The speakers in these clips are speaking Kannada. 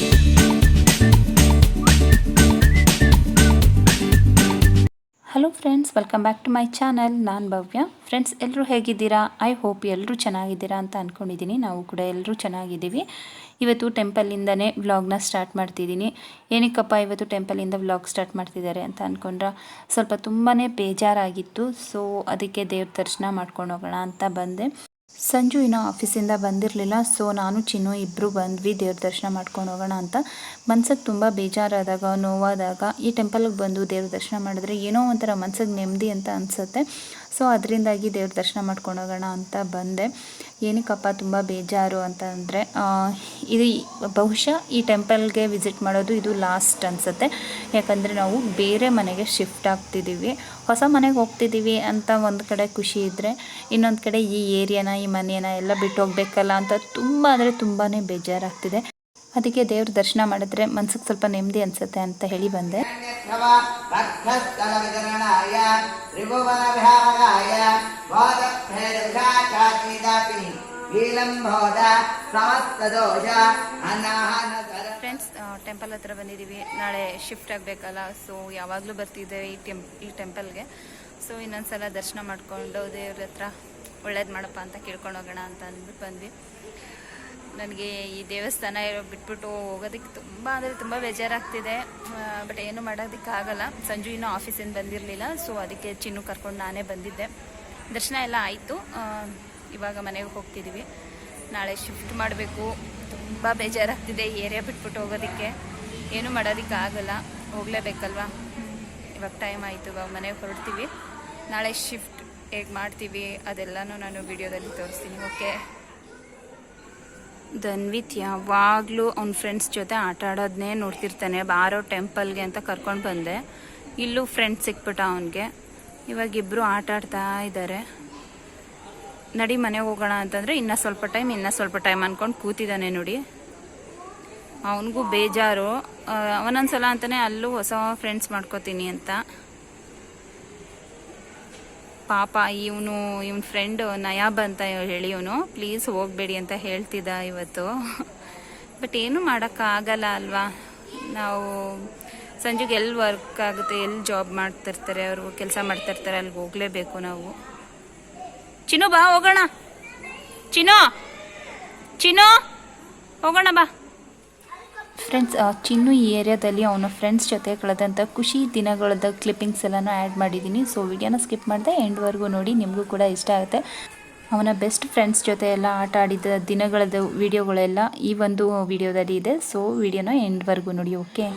Hello friends welcome back to my channel ನಾನು ಭವ್ಯ. ಫ್ರೆಂಡ್ಸ್ ಎಲ್ಲರೂ ಹೇಗಿದ್ದೀರಾ? ಐ ಹೋಪ್ ಎಲ್ಲರೂ ಚೆನ್ನಾಗಿದ್ದೀರಾ ಅಂತ ಅಂದ್ಕೊಂಡಿದ್ದೀನಿ ನಾವು ಕೂಡ ಎಲ್ಲರೂ ಚೆನ್ನಾಗಿದ್ದೀವಿ. ಇವತ್ತು ಟೆಂಪಲಿಂದನೇ ವ್ಲಾಗ್ನ ಸ್ಟಾರ್ಟ್ ಮಾಡ್ತಿದ್ದೀನಿ ಏನಕ್ಕಪ್ಪ ಇವತ್ತು ಟೆಂಪಲಿಂದ ವ್ಲಾಗ್ ಸ್ಟಾರ್ಟ್ ಮಾಡ್ತಿದ್ದಾರೆ ಅಂತ ಅಂದ್ಕೊಂಡ್ರೆ ಸ್ವಲ್ಪ ತುಂಬಾ ಬೇಜಾರಾಗಿತ್ತು. ಸೊ ಅದಕ್ಕೆ ದೇವ್ರ ದರ್ಶನ ಮಾಡ್ಕೊಂಡು ಹೋಗೋಣ ಅಂತ ಬಂದೆ. ಸಂಜು ಇನ್ನೂ ಆಫೀಸಿಂದ ಬಂದಿರಲಿಲ್ಲ ಸೊ ನಾನು ಚಿನ್ನು ಇಬ್ಬರು ಬಂದ್ವಿ, ದೇವ್ರ ದರ್ಶನ ಮಾಡ್ಕೊಂಡು ಹೋಗೋಣ ಅಂತ. ಮನ್ಸಿಗೆ ತುಂಬ ಬೇಜಾರಾದಾಗ, ನೋವಾದಾಗ ಈ ಟೆಂಪಲ್ಗೆ ಬಂದು ದೇವ್ರ ದರ್ಶನ ಮಾಡಿದ್ರೆ ಏನೋ ಒಂಥರ ಮನ್ಸಿಗೆ ನೆಮ್ಮದಿ ಅಂತ ಅನಿಸುತ್ತೆ. ಸೊ ಅದರಿಂದಾಗಿ ದೇವ್ರ ದರ್ಶನ ಮಾಡ್ಕೊಂಡು ಹೋಗೋಣ ಅಂತ ಬಂದೆ. ಏನಕ್ಕಪ್ಪ ತುಂಬ ಬೇಜಾರು ಅಂತ ಅಂದರೆ ಇದು ಬಹುಶಃ ಈ ಟೆಂಪಲ್ಗೆ ವಿಸಿಟ್ ಮಾಡೋದು ಇದು ಲಾಸ್ಟ್ ಅನಿಸುತ್ತೆ. ಯಾಕಂದರೆ ನಾವು ಬೇರೆ ಮನೆಗೆ ಶಿಫ್ಟ್ ಆಗ್ತಿದ್ದೀವಿ ಹೊಸ ಮನೆಗೆ ಹೋಗ್ತಿದ್ದೀವಿ ಅಂತ ಒಂದು ಕಡೆ ಖುಷಿ ಇದ್ದರೆ ಇನ್ನೊಂದು ಕಡೆ ಈ ಏರಿಯಾನ, ಈ ಮನೆಯನ್ನ ಎಲ್ಲ ಬಿಟ್ಟು ಹೋಗಬೇಕಲ್ಲ ಅಂತ ತುಂಬ ಅಂದರೆ ತುಂಬಾ ಬೇಜಾರಾಗ್ತಿದೆ. ಅದಕ್ಕೆ ದೇವ್ರ ದರ್ಶನ ಮಾಡಿದ್ರೆ ಮನ್ಸಿಗೆ ಸ್ವಲ್ಪ ನೆಮ್ಮದಿ ಅನ್ಸುತ್ತೆ ಅಂತ ಹೇಳಿ ಬಂದೆ. ಫ್ರೆಂಡ್ಸ್ ಟೆಂಪಲ್ ಹತ್ರ ಬಂದಿದ್ದೀವಿ ನಾಳೆ ಶಿಫ್ಟ್ ಆಗಬೇಕಲ್ಲ ಸೊ ಯಾವಾಗಲೂ ಬರ್ತಿದ್ದೇವೆ ಈ ಟೆಂಪ್ ಈ ಟೆಂಪಲ್ಗೆ ಸೊ ಇನ್ನೊಂದ್ಸಲ ದರ್ಶನ ಮಾಡಿಕೊಂಡು ದೇವ್ರ ಹತ್ರ ಒಳ್ಳೇದು ಮಾಡಪ್ಪ ಅಂತ ಕೇಳ್ಕೊಂಡು ಹೋಗೋಣ ಅಂತ ಅಂದ್ಬಿಟ್ಟು ಬಂದ್ವಿ. ನನಗೆ ಈ ದೇವಸ್ಥಾನ ಇರೋ ಬಿಟ್ಬಿಟ್ಟು ಹೋಗೋದಕ್ಕೆ ತುಂಬ ಅಂದರೆ ತುಂಬ ಬೇಜಾರಾಗ್ತಿದೆ. ಬಟ್ ಏನು ಮಾಡೋದಕ್ಕಾಗಲ್ಲ. ಸಂಜು ಇನ್ನೂ ಆಫೀಸಿಂದ ಬಂದಿರಲಿಲ್ಲ ಸೊ ಅದಕ್ಕೆ ಚಿನ್ನು ಕರ್ಕೊಂಡು ನಾನೇ ಬಂದಿದ್ದೆ. ದರ್ಶನ ಎಲ್ಲ ಆಯಿತು. ಇವಾಗ ಮನೆಗೆ ಹೋಗ್ತಿದ್ದೀವಿ ನಾಳೆ ಶಿಫ್ಟ್ ಮಾಡಬೇಕು. ತುಂಬ ಬೇಜಾರಾಗ್ತಿದೆ ಏರಿಯಾ ಬಿಟ್ಬಿಟ್ಟು ಹೋಗೋದಕ್ಕೆ. ಏನು ಮಾಡೋದಕ್ಕಾಗಲ್ಲ. ಹೋಗಲೇಬೇಕಲ್ವಾ? ಇವಾಗ ಟೈಮ್ ಆಯಿತು, ಇವಾಗ ಮನೆಗೆ ಹೊರಡ್ತೀವಿ. ನಾಳೆ ಶಿಫ್ಟ್ ಹೇಗೆ ಮಾಡ್ತೀವಿ ಅದೆಲ್ಲನೂ ನಾನು ವಿಡಿಯೋದಲ್ಲಿ ತೋರಿಸ್ತೀನಿ ಓಕೆ ಧನ್ವಿತ್ ಯಾವಾಗಲೂ ಅವ್ನ ಫ್ರೆಂಡ್ಸ್ ಜೊತೆ ಆಟ ಆಡೋದನ್ನೇ ನೋಡ್ತಿರ್ತಾನೆ. ಬಾರೋ ಟೆಂಪಲ್ಗೆ ಅಂತ ಕರ್ಕೊಂಡು ಬಂದೆ. ಇಲ್ಲೂ ಫ್ರೆಂಡ್ಸ್ ಸಿಕ್ಬಿಟ್ಟ ಅವನಿಗೆ. ಇವಾಗ ಇಬ್ಬರು ಆಟ ಆಡ್ತಾ ಇದ್ದಾರೆ ನಡಿ ಮನೆಗೆ ಹೋಗೋಣ ಅಂತಂದರೆ ಇನ್ನೂ ಸ್ವಲ್ಪ ಟೈಮ್ ಇನ್ನೂ ಸ್ವಲ್ಪ ಟೈಮ್ ಅಂದ್ಕೊಂಡು ಕೂತಿದ್ದಾನೆ ನೋಡಿ. ಅವನಿಗೂ ಬೇಜಾರು. ಅವನೊಂದ್ಸಲ ಅಂತಲೇ ಅಲ್ಲೂ ಹೊಸ ಫ್ರೆಂಡ್ಸ್ ಮಾಡ್ಕೋತೀನಿ ಅಂತ. ಪಾಪ ಇವನು, ಇವನ್ ಫ್ರೆಂಡ್ ನಯಾಬ್ ಅಂತ ಹೇಳಿ ಇವನು ಪ್ಲೀಸ್ ಹೋಗಬೇಡಿ ಅಂತ ಹೇಳ್ತಿದ್ದ ಇವತ್ತು. ಬಟ್ ಏನು ಮಾಡೋಕ್ಕಾಗಲ್ಲ ಅಲ್ವಾ? ನಾವು ಸಂಜೆಗೆ ಎಲ್ಲಿ ವರ್ಕ್ ಆಗುತ್ತೆ, ಎಲ್ಲಿ ಜಾಬ್ ಮಾಡ್ತಿರ್ತಾರೆ, ಅವರು ಕೆಲಸ ಮಾಡ್ತಿರ್ತಾರೆ ಅಲ್ಲಿ ಹೋಗಲೇಬೇಕು ನಾವು. ಚಿನ್ನು ಬಾ, ಹೋಗೋಣ. ಚಿನ್ನು. ಚಿನ್ನು, ಹೋಗೋಣ ಬಾ. ಫ್ರೆಂಡ್ಸ್ ಚಿನ್ನು ಈ ಏರಿಯಾದಲ್ಲಿ ಅವನ ಫ್ರೆಂಡ್ಸ್ ಜೊತೆ ಕಳೆದಂಥ ಖುಷಿ ದಿನಗಳದ ಕ್ಲಿಪ್ಪಿಂಗ್ಸ್ ಎಲ್ಲನೂ ಆ್ಯಡ್ ಮಾಡಿದ್ದೀನಿ ಸೊ ವಿಡಿಯೋನ ಸ್ಕಿಪ್ ಮಾಡಿದೆ ಎಂಡ್ವರೆಗೂ ನೋಡಿ, ನಿಮಗೂ ಕೂಡ ಇಷ್ಟ ಆಗುತ್ತೆ. ಅವನ ಬೆಸ್ಟ್ ಫ್ರೆಂಡ್ಸ್ ಜೊತೆ ಎಲ್ಲ ಆಟ ಆಡಿದ ದಿನಗಳದ ವಿಡಿಯೋಗಳೆಲ್ಲ ಈ ಒಂದು ವಿಡಿಯೋದಲ್ಲಿ ಇದೆ. ಸೊ ವಿಡಿಯೋನ ಎಂಡ್ವರೆಗೂ ನೋಡಿ ಓಕೆ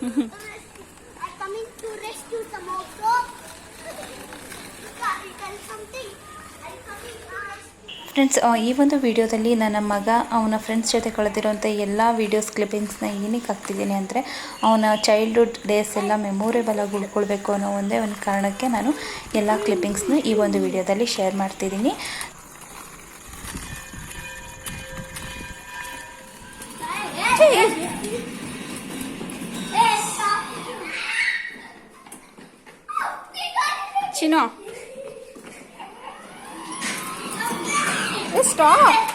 ಫ್ರೆಂಡ್ಸ್ ಈ ಒಂದು ವಿಡಿಯೋದಲ್ಲಿ ನನ್ನ ಮಗ ಅವನ ಫ್ರೆಂಡ್ಸ್ ಜೊತೆ ಕಳೆದಿರುವಂಥ ಎಲ್ಲ ವೀಡಿಯೋಸ್ ಕ್ಲಿಪ್ಪಿಂಗ್ಸ್ನ ಏನಕ್ಕೆ ಹಾಕ್ತಿದ್ದೀನಿ ಅಂದರೆ ಅವನ ಚೈಲ್ಡ್ಹುಡ್ ಡೇಸ್ ಎಲ್ಲ ಮೆಮೊರೇಬಲ್ ಆಗಿ ಉಳ್ಕೊಳ್ಬೇಕು ಅನ್ನೋ ಒಂದೇ ಒಂದು ಕಾರಣಕ್ಕೆ ನಾನು ಎಲ್ಲ ಕ್ಲಿಪ್ಪಿಂಗ್ಸ್ನ ಈ ಒಂದು ವಿಡಿಯೋದಲ್ಲಿ ಶೇರ್ ಮಾಡ್ತಿದ್ದೀನಿ. stop.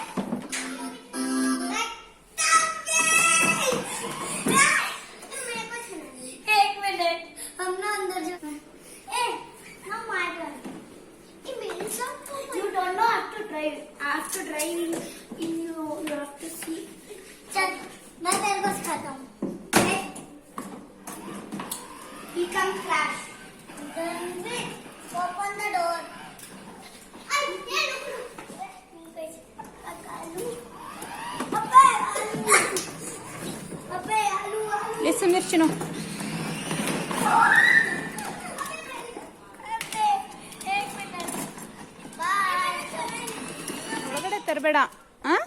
ಚಿನ್ನು ಒಳಗಡೆ ತರಬೇಡ. ಹಾಂ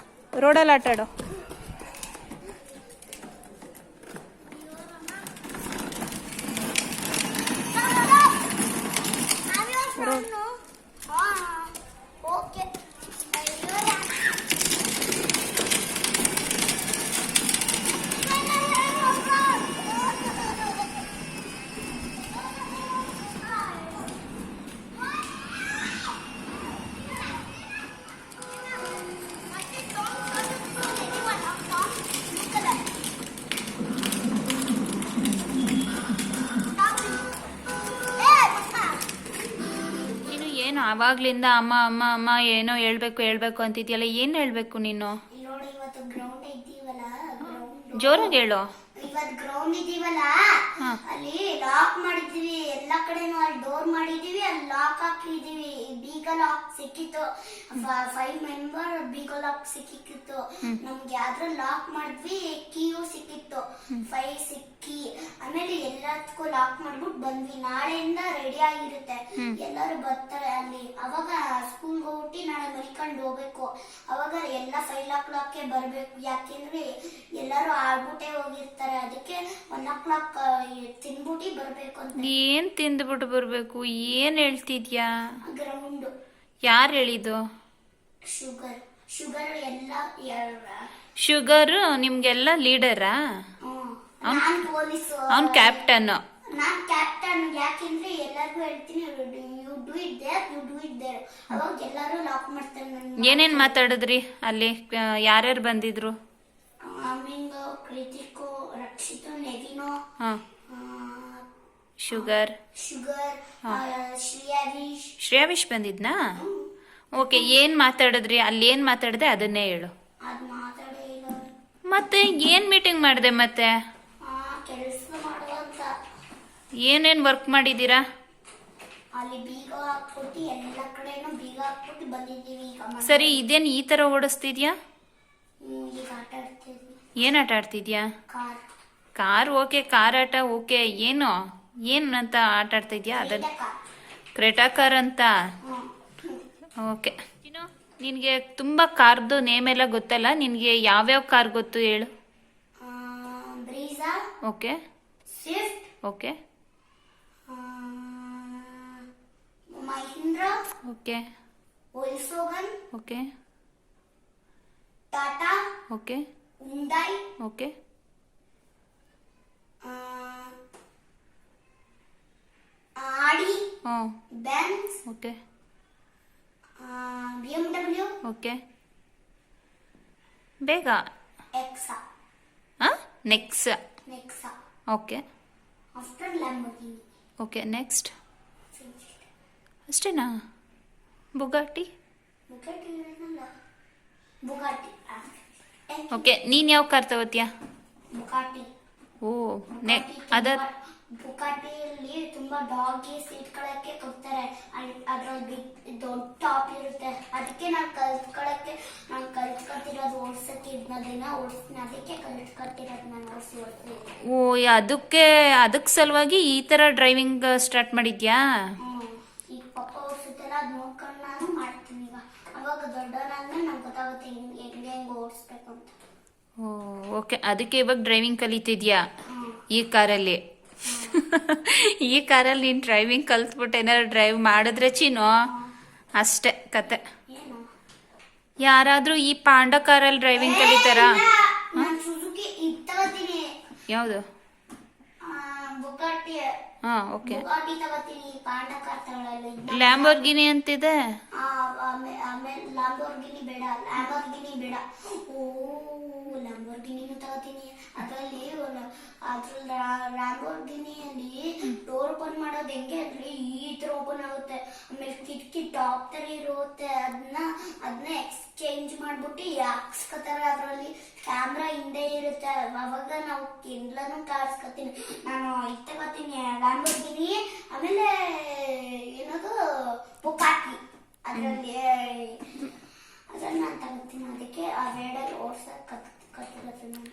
ರೋಡಲ್ಲಿ ಆಟಾಡು. ಆವಾಗ್ಲಿಂದ ಅಮ್ಮ ಅಮ್ಮ ಅಮ್ಮ ಏನೋ ಹೇಳ್ಬೇಕು ಹೇಳ್ಬೇಕು ಅಂತಿದ್ಯಲ್ಲ ಏನ್ ಹೇಳ್ಬೇಕು ನೀನು? ಜೋರಾಗಿ ಹೇಳು. ಇವತ್ತು ಗ್ರೌಂಡ್ ಇದೀವಲ್ಲ ಅಲ್ಲಿ ಲಾಕ್ ಮಾಡಿದೀವಿ ಎಲ್ಲಾ ಕಡೆನೂ ಅಲ್ಲಿ ಡೋರ್ ಮಾಡಿದೀವಿ ಅಲ್ಲಿ ಲಾಕ್ ಹಾಕಿದೀವಿ ಬೀಗ ಲಾಕ್ ಸಿಕ್ಕಿತ್ತು. ಫೈವ್ ಮೆಂಬರ್ ಬೀಗ ಲಾಕ್ ಸಿಕ್ಕಿತ್ತು. ನಮ್ಗೆ ಯಾವ್ದ್ರ ಲಾಕ್ ಮಾಡಿದ್ವಿ ಕೀಯು ಸಿಕ್ಕಿತ್ತು. ಫೈವ್ ಸಿಕ್ಕಿ ಆಮೇಲೆ ಎಲ್ಲದಕ್ಕೂ ಲಾಕ್ ಮಾಡ್ಬಿಟ್ಟು ಬಂದ್ವಿ. ನಾಳೆಯಿಂದ ರೆಡಿ ಆಗಿರುತ್ತೆ. ಎಲ್ಲರೂ ಬರ್ತಾರೆ ಅಲ್ಲಿ. ಅವಾಗ ಸ್ಕೂಲ್ ಹೋಗ್ಬಿಟ್ಟು ನಾಳೆ ಮಲ್ಕೊಂಡು ಹೋಗ್ಬೇಕು. ಅವಾಗ ಎಲ್ಲ ಫೈವ್ ಓ ಕ್ಲಾಕ್ಗೆ ಬರ್ಬೇಕು. ಯಾಕೆಂದ್ರೆ ಎಲ್ಲರೂ ಆಡ್ಬಿಟ್ಟೆ ಹೋಗಿರ್ತಾರೆ. ಅದಕ್ಕೆ ಒನ್ ಓ ಕ್ಲಾಕ್ ತಿನ್ಬಿಟ್ಟು ಬರ್ಬೇಕು ಅಂತ. ಏನ್ ತಿಂದ್ಬಿಟ್ಟು ಬರ್ಬೇಕು? ಏನ್ ಹೇಳ್ತಿದ್ಯಾ? ಗ್ರೌಂಡ್ ಯಾರು ಹೇಳಿದ್ದು? ಶುಗರ್. ಶುಗರ್ ಎಲ್ಲ ಶುಗರ್ ನಿಮ್ಗೆಲ್ಲ ಲೀಡರಾ? ಅವ್ನು ಕ್ಯಾಪ್ಟನ್. ನಾನ್ ಕ್ಯಾಪ್ಟನ್. ಯಾಕೆಂದ್ರೆ ಎಲ್ಲರಿಗೂ ಹೇಳ್ತೀನಿ you do it there you do it there ಅವಾಗ ಎಲ್ಲರೂ ಲಾಕ್ ಮಾಡ್ತಾರೆ ನನ್ನ ಏನೇನ್ ಮಾತಾಡಿದ್ರಿ ಅಲ್ಲಿ? ಯಾರ್ಯಾರು ಬಂದಿದ್ರು? ಆಮೇಲೆ ಕೃತಿಕು ರಕ್ಷಿತು ನೆವಿನೋ ಶುಗರ್. ಶುಗರ್ ಶ್ರೇಯಾದೀಶ್. ಶ್ರೇಯಾವಿಶ್ ಬಂದಿದ್ನಾ? ಓಕೆ ಏನ್ ಮಾತಾಡಿದ್ರಿ? ಅಲ್ಲಿ ಏನ್ ಮಾತಾಡಿದೆ? ಅದನ್ನೇ ಹೇಳು. ಮತ್ತೆ ಏನ್ ಮೀಟಿಂಗ್ ಮಾಡಿದೆ ಮತ್ತೆ? ಏನೇನ್ ವರ್ಕ್ ಮಾಡಿದೀರಾ ಸರಿ ಇದೇನ್ ಈ ತರ ಓಡಿಸ್ತಿದ್ಯಾ? ಏನ್ ಆಟ ಆಡ್ತಿದ್ಯಾ? ಕಾರ್. ಓಕೆ ಕಾರ್ ಆಟ ಓಕೆ. ಏನು? ಏನ್ ಅಂತ ಆಟ ಆಡ್ತಿದ್ಯಾ? ಅದನ್ನ ಕಾರ್. ಕ್ರೆಟಾ ಕಾರ್ ಅಂತ. ಓಕೆ. ನಿನ್ಗೆ ತುಂಬಾ ಕಾರ್ದು ನೇಮ್ ಎಲ್ಲ ಗೊತ್ತಲ್ಲ? ನಿನ್ಗೆ ಯಾವ್ಯಾವ ಕಾರ್ ಗೊತ್ತು ಹೇಳು. Okay. Okay. Okay. Okay. Tata. Okay. Hyundai okay ಆ, ಆಡಿ ಹ್ಞೂ Benz okay B M W okay ಬೇಗ ಎಕ್ಸಾ ಹಾಂ next Nexa okay after Lamborghini okay next ಅಷ್ಟೇನಾ ಬುಗಾಟಿ ಬುಗಾಟಿ ಬುಗಾಟಿ ಓಕೆ ನೀನು ಯಾವ ಕಾರ್ ತಗೋತೀಯಾ? ಬುಗಾಟಿ ಓ ನೆ ಅದ ಬುಕಾಟಿಯಲ್ಲಿ ತುಂಬಾ ಡಾಗಿ ಸೀಟ್ ಗಳಕ್ಕೆ ಕೊಡ್ತಾರೆ. ಅದ್ರಲ್ಲಿ ದೊಡ್ಡ ಟಾಪ್ ಇರುತ್ತೆ. ಅದಕ್ಕೆ ನಾನು ಕಲ್ತ್ಕೊಳಕ್ಕೆ ನಾನು ಕಲ್ತ್ಕೊತಿರೋದು ಓಡ್ಸಕ್ಕೆ ಇದನ್ನ ದಿನ ಓಡಿಸ್ತೀನಿ ಅದಕ್ಕೆ ಕಲ್ತ್ಕೊತಿರೋದು ನಾನು ಓಡಿಸಿ ಓಡಿಸಿ ಓ ಅದಕ್ಕೆ ಅದಕ್ಕೆ ಸಲುವಾಗಿ ಈ ಥರ ಡ್ರೈವಿಂಗ್ ಸ್ಟಾರ್ಟ್ ಮಾಡಿದ್ಯಾ? ಈಗ ಪಪ್ಪ ಓಡಿಸುತ್ತಲ್ಲ ಅದು ನೋಡ್ಕೊಂಡು ನಾನು ಮಾಡ್ತೀನಿ ಈಗ. ಅವಾಗ ದೊಡ್ಡವನಾದ್ಮೇಲೆ ನಂಗೆ ಗೊತ್ತಾಗುತ್ತೆ ಹೆಂಗೆ ಓಡಿಸ್ಬೇಕು ಅಂತ ಓ ಓಕೆ. ಅದಕ್ಕೆ ಇವಾಗ ಡ್ರೈವಿಂಗ್ ಕಲಿತಿದ್ಯಾ? ಈ ಕಾರಲ್ಲಿ? ಈ ಕಾರಲ್ಲಿ ನೀನು ಡ್ರೈವಿಂಗ್ ಕಲ್ತ್ಬಿಟ್ಟು ಏನಾರು ಡ್ರೈವ್ ಮಾಡಿದ್ರೆ ಚೀನೋ ಅಷ್ಟೇ ಕತೆ. ಯಾರಾದರೂ ಈ ಪಾಂಡ ಕಾರಲ್ಲಿ ಡ್ರೈವಿಂಗ್ ಕಲಿತಾರಾ? ಯಾವ್ದು? ಹಾಂ ಓಕೆ ಬುಗಾಟಿ ತಗೋತೀನಿ ಪಾಂಡ ಕಾರ್ ತಗೊಳ್ಳಲ್ಲ ಲ್ಯಾಂಬೋರ್ಗಿನಿ ಅಂತಿದೆ ಆಮೇಲೆ ಲ್ಯಾಂಬೋರ್ಗಿನಿ ಬೇಡ ಲ್ಯಾಂಬೋರ್ಗಿನಿ ಬೇಡ. ಓ ಲ್ಯಾಂಬೋರ್ಗಿನಿನೂ ತಗೋತೀನಿ. ಅದರಲ್ಲಿ ಅದ್ರಲ್ಲಿ ರ್ಯಾಂಬೋರ್ಗಿನಿಯಲ್ಲಿ ಡೋರ್ ಓಪನ್ ಮಾಡೋದು ಹೆಂಗೆ ಅಂದ್ರೆ ಈ ತರ ಓಪನ್ ಆಗುತ್ತೆ. ಆಮೇಲೆ ಕಿಟಕಿ ಟಾಪ್ ತರ ಇರುತ್ತೆ. ಅದನ್ನ ಅದನ್ನ ಎಕ್ಸ್ಚೇಂಜ್ ಮಾಡ್ಬಿಟ್ಟು ಹಾಕ್ಸ್ಕೊತಾರೆ ಅದರಲ್ಲಿ? ಕ್ಯಾಮ್ರಾ ಹಿಂದೆ ಇರುತ್ತೆ. ಅವಾಗ ನಾವು ಎಲ್ಲಾನು ಕಾಡ್ಸ್ಕೊತೀನಿ ನಾನು ಇದು ತಗೋತೀನಿ ಲ್ಯಾಂಬೋರ್ಗಿನಿ ಆಮೇಲೆ ಏನದು? ಪುಪಾಕಿ ಅದರಲ್ಲಿ ಅದನ್ನ ನಾನು ತಗೋತೀನಿ ಅದಕ್ಕೆ ಆ ವೇಡಲ್ಲಿ ಓಡ್ಸಕ್ ಕತ್, ಕತ್ತಿರೋದು ನಾನು.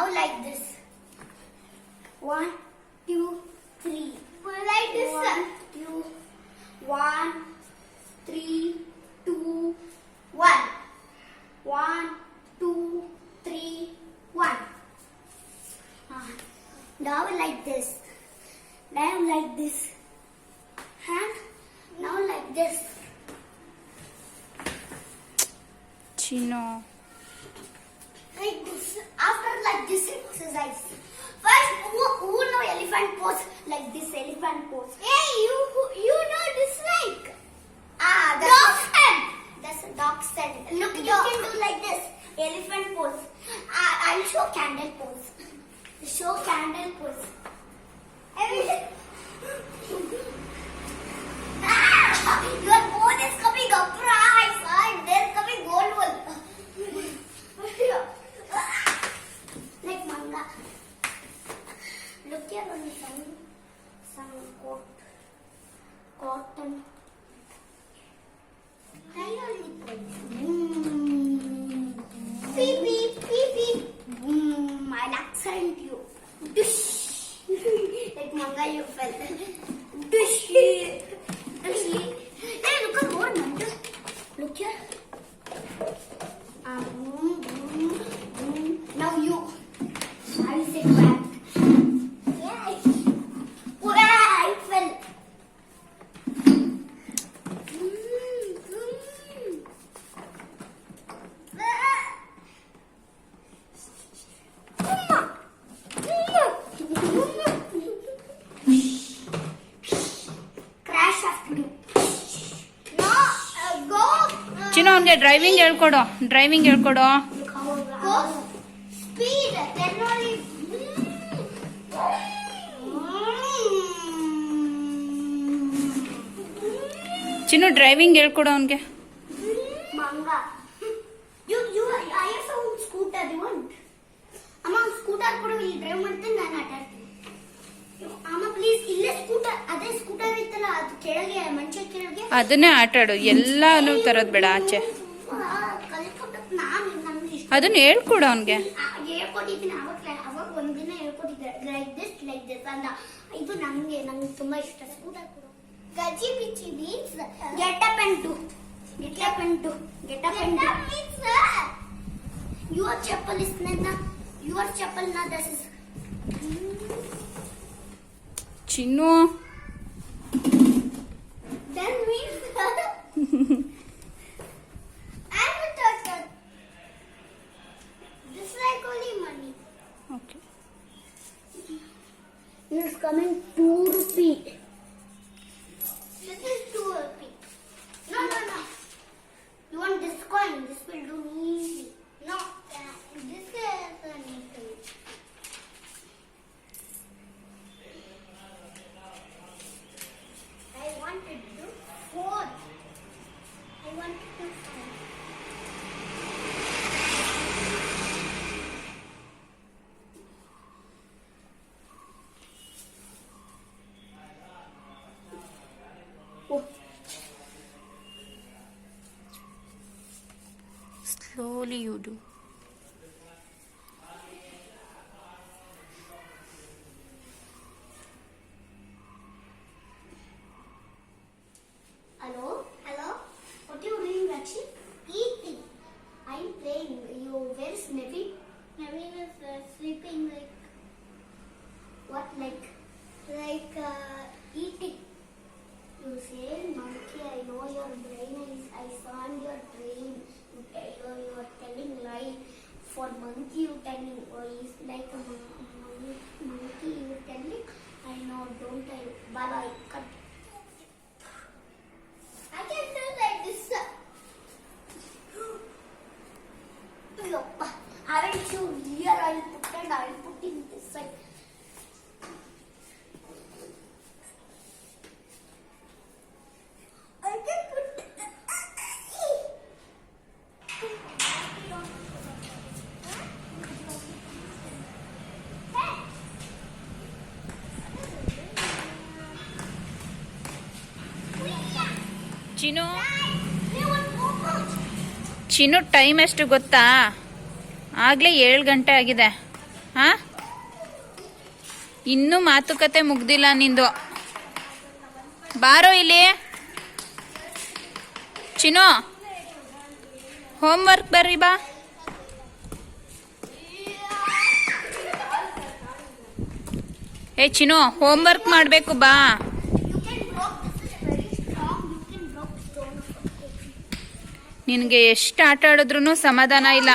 Now like this. One, two, three. Well, like this. One, two, one, three, two, one. One, two, three, one. Ah. Now like this. Now like this. Hand. Now like this. Chino. Like this. After like this exercise. First, who, who know elephant pose? Like this elephant pose. Hey, ಅವನಿಗೆ ಡ್ರೈವಿಂಗ್ ಹೇಳ್ಕೊಡು ಡ್ರೈವಿಂಗ್ ಹೇಳ್ಕೊಡು. ಚಿನ್ನು ಡ್ರೈವಿಂಗ್ ಹೇಳ್ಕೊಡು ಅವನಿಗೆ ಅದನ್ನೇ ಆಟ ಆಡು ಎಲ್ಲಾನು ತರೋದ್ ಬೇಡ, ಆಚೆ ಕಲ್ತ್ಕೊಟ್ಟು ನಾನು ನಮ್ಗೆ ಇಷ್ಟ ಅದನ್ನ ಹೇಳ್ಕೊಡು ಅವನಿಗೆ. ಹೇಳ್ಕೊಟ್ಟಿದ್ದೀನಿ ಅವಾಗ ಅವಾಗ ಒಂದಿನ ಹೇಳ್ಕೊಟ್ಟಿದ್ದೆ ಲೈಕ್ ದಿಸ್ ಲೈಕ್ ದಿಸ್ ಅಂತ. ಇದು ನಮ್ಗೆ ನಂಗೆ ತುಂಬಾ ಇಷ್ಟ. ಗಜಿ ಬಿಚ್ಚಿ means get up and do get up and do get up and means your chappal is ನನ್ನ your ಚಪ್ಪಲ್ನ this is Chinnu. Then means também tudo. do. Hello, hello. What are you doing, Rakshi? Eating. I'm playing. You, where is Navin? Navin is uh, sleeping like. What like? Like uh, eating. You say, monkey. I know your brain is. I saw For monkey you telling or oh, is like a mon- mon- monkey you. I know. Don't tell. Bye bye. Cut. Chinnu? Chinnu Chinnu time ಎಷ್ಟು ಗೊತ್ತಾ? ಆಗ್ಲೇ ಏಳು ಗಂಟೆ ಆಗಿದೆ. ಹಾ? ಇನ್ನೂ ಮಾತುಕತೆ ಮುಗ್ದಿಲ್ಲ ನಿಂದು. ಬಾರೋ ಇಲ್ಲಿ. ಚಿನ್ನು ಹೋಮ್ ವರ್ಕ್ ಬರ್ರಿ ಬಾ. ಏ ಚಿನು ಹೋಮ್ ವರ್ಕ್ ಮಾಡಬೇಕು ಬಾ You can block. This is very strong. You can block stone. ನಿನಗೆ ಎಷ್ಟು ಆಟ ಆಡಿದ್ರು ಸಮಾಧಾನ ಇಲ್ಲ Yes, I'll show. This is wait one minute. Like you take one small stone and do like this. You broke one second only. ಎಷ್ಟು ಆಟ ಆಡಿದ್ರು ಸಮಾಧಾನ ಇಲ್ಲ.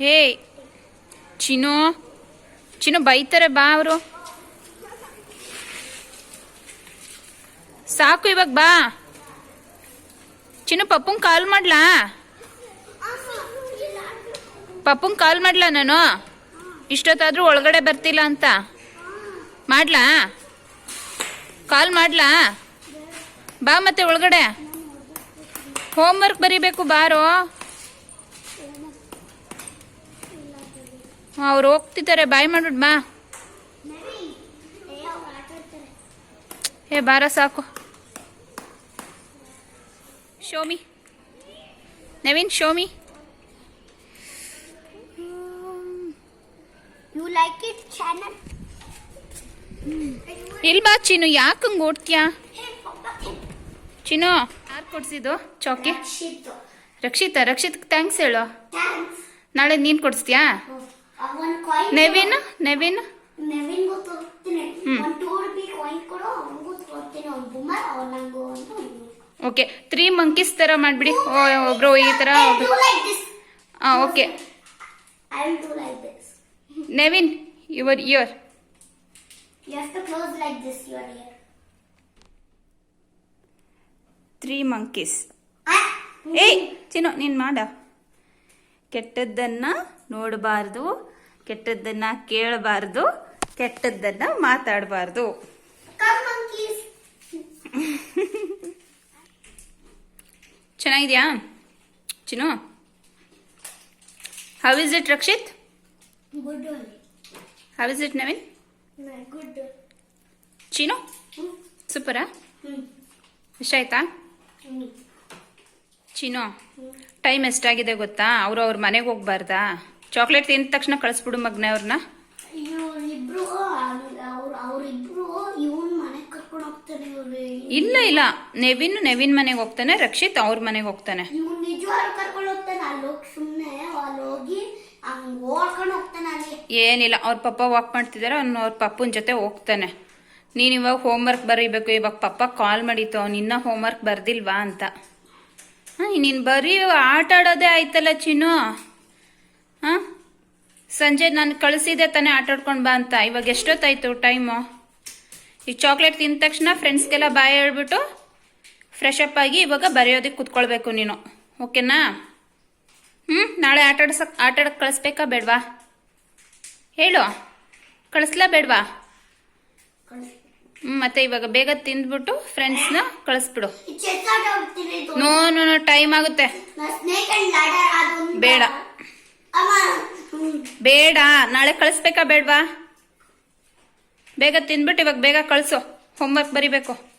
ಹೇ ಚಿನೋ ಚಿನು ಬೈತಾರೆ ಬಾ ಅವರು. ಸಾಕು ಇವಾಗ ಬಾ. ಚಿನ್ನು ಪಪ್ಪಂಗೆ ಕಾಲ್ ಮಾಡ್ಲಾ? ಪಪ್ಪಂಗೆ ಕಾಲ್ ಮಾಡ್ಲಾ ನಾನು? ಇಷ್ಟೊತ್ತಾದ್ರೂ ಒಳಗಡೆ ಬರ್ತಿಲ್ಲ ಅಂತ. ಮಾಡ್ಲಾ? ಕಾಲ್ ಮಾಡ್ಲಾ? ಬಾ ಮತ್ತೆ ಒಳಗಡೆ. ಹೋಮ್ ವರ್ಕ್ ಬರೀಬೇಕು, ಬಾರೋ. ಅವ್ರು ಹೋಗ್ತಿದ್ದಾರೆ, ಬಾಯ್ ಮಾಡ್ಬಿಡ್ ಬಾ. ಏ, ಬಾರ ಸಾಕು. Show me. Naveen, show me. You like it, channel? ಇಲ್ಲಿ ಬಾ ಚಿನ್ನು. ಹಂಗೆ ಓಡ್ತೀಯಾ. ಚಿನ್ನು ಯಾರು ಕೊಡ್ಸಿದ್ದು? ಚೌಕಿ? ರಕ್ಷಿತಾ. ರಕ್ಷಿತ ಥ್ಯಾಂಕ್ಸ್ ಹೇಳು. ನಾಳೆ ನೀನು ಕೊಡಿಸ್ತೀಯಾ? Naveen Naveen? Okay three monkeys ಥರ ಮಾಡಿಬಿಡಿ ಒಬ್ರು ಈ ಥರ like okay I your ear. You have to your like this your ear. Three monkeys ಏಯ್ ಚಿನ್ನು ನೀನು ಮಾಡ. ಕೆಟ್ಟದ್ದನ್ನು ನೋಡಬಾರ್ದು ಕೆಟ್ಟದ್ದನ್ನು ಕೇಳಬಾರ್ದು ಕೆಟ್ಟದ್ದನ್ನು ಮಾತಾಡಬಾರ್ದು. ಚೆನ್ನಾಗಿದೆಯಾ? Chinnu how is it Rakshit good how is it Naveen good. huh? ಸೂಪರಾ ಇಷ್ಟ ಆಯ್ತಾ? ಚಿನ್ನು ಟೈಮ್ ಎಷ್ಟಾಗಿದೆ ಗೊತ್ತಾ? ಅವರು ಅವ್ರ ಮನೆಗೆ ಹೋಗ್ಬಾರ್ದಾ? ಚಾಕ್ಲೇಟ್ ತಿಂದ ತಕ್ಷಣ ಕಳಿಸ್ಬಿಡು ಮಗ್ನೆ ಅವ್ರನ್ನ ಇಲ್ಲ ಇಲ್ಲ. ನೆವಿನ್ ನೆವಿನ್ ಮನೆಗೆ ಹೋಗ್ತಾನೆ ರಕ್ಷಿತ್ ಅವ್ರ ಮನೆಗೆ ಹೋಗ್ತಾನೆ. ಏನಿಲ್ಲ, ಅವ್ರ ಪಪ್ಪ ವಾಕ್ ಮಾಡ್ತಿದ್ದಾರೆ ಅವ್ನು ಅವ್ರ ಪಪ್ಪನ ಜೊತೆ ಹೋಗ್ತಾನೆ. ನೀನು ಇವಾಗ ಹೋಮ್ವರ್ಕ್ ಬರೀಬೇಕು, ಇವಾಗ ಪಪ್ಪ ಕಾಲ್ ಮಾಡಿತ್ತು, ಅವ್ನು ಇನ್ನೂ ಹೋಮ್ವರ್ಕ್ ಬರ್ದಿಲ್ವಾ ಅಂತ. ಹಾಂ ನೀನು ಬರೀ ಆಟ ಆಡೋದೇ ಆಯ್ತಲ್ಲ ಚಿನ್ನು. ಹಾಂ, ಸಂಜೆ ನಾನು ಕಳಿಸಿದೆ ತಾನೇ ಆಟ ಆಡ್ಕೊಂಡು ಬಾ ಅಂತ. ಇವಾಗ ಎಷ್ಟೊತ್ತಾಯ್ತು ಟೈಮು ಈ ಚಾಕ್ಲೇಟ್ ತಿಂದ ತಕ್ಷಣ ಫ್ರೆಂಡ್ಸ್ಗೆಲ್ಲ ಬಾಯ್ ಹೇಳ್ಬಿಟ್ಟು ಫ್ರೆಶ್ ಅಪ್ ಆಗಿ ಇವಾಗ ಬರೆಯೋದಕ್ಕೆ ಕುತ್ಕೊಳ್ಬೇಕು ನೀನು. ಓಕೆನಾ ಹ್ಞೂ ನಾಳೆ ಆಟ ಆಡ್ಸಕ್ ಆಟ ಆಡಕ್ಕೆ ಕಳಿಸ್ಬೇಕಾ ಬೇಡ್ವಾ? ಹೇಳು. ಕಳಿಸ್ಲಾ ಬೇಡ್ವಾ? ಹ್ಞೂ ಮತ್ತೆ ಇವಾಗ ಬೇಗ ತಿಂದ್ಬಿಟ್ಟು ಫ್ರೆಂಡ್ಸ್ನ ಕಳಿಸ್ಬಿಡು. ನೋ ನೋ ನೋ, ಟೈಮ್ ಆಗುತ್ತೆ. ಬೇಡ. ಬೇಡ. ನಾಳೆ ಕಳಿಸ್ಬೇಕಾ ಬೇಡ್ವಾ? ಬೇಗ ತಿಂದ್ಬಿಟ್ಟು ಇವಾಗ ಬೇಗ ಕಳಿಸು. ಹೋಮ್ವರ್ಕ್ ಬರಿಬೇಕು.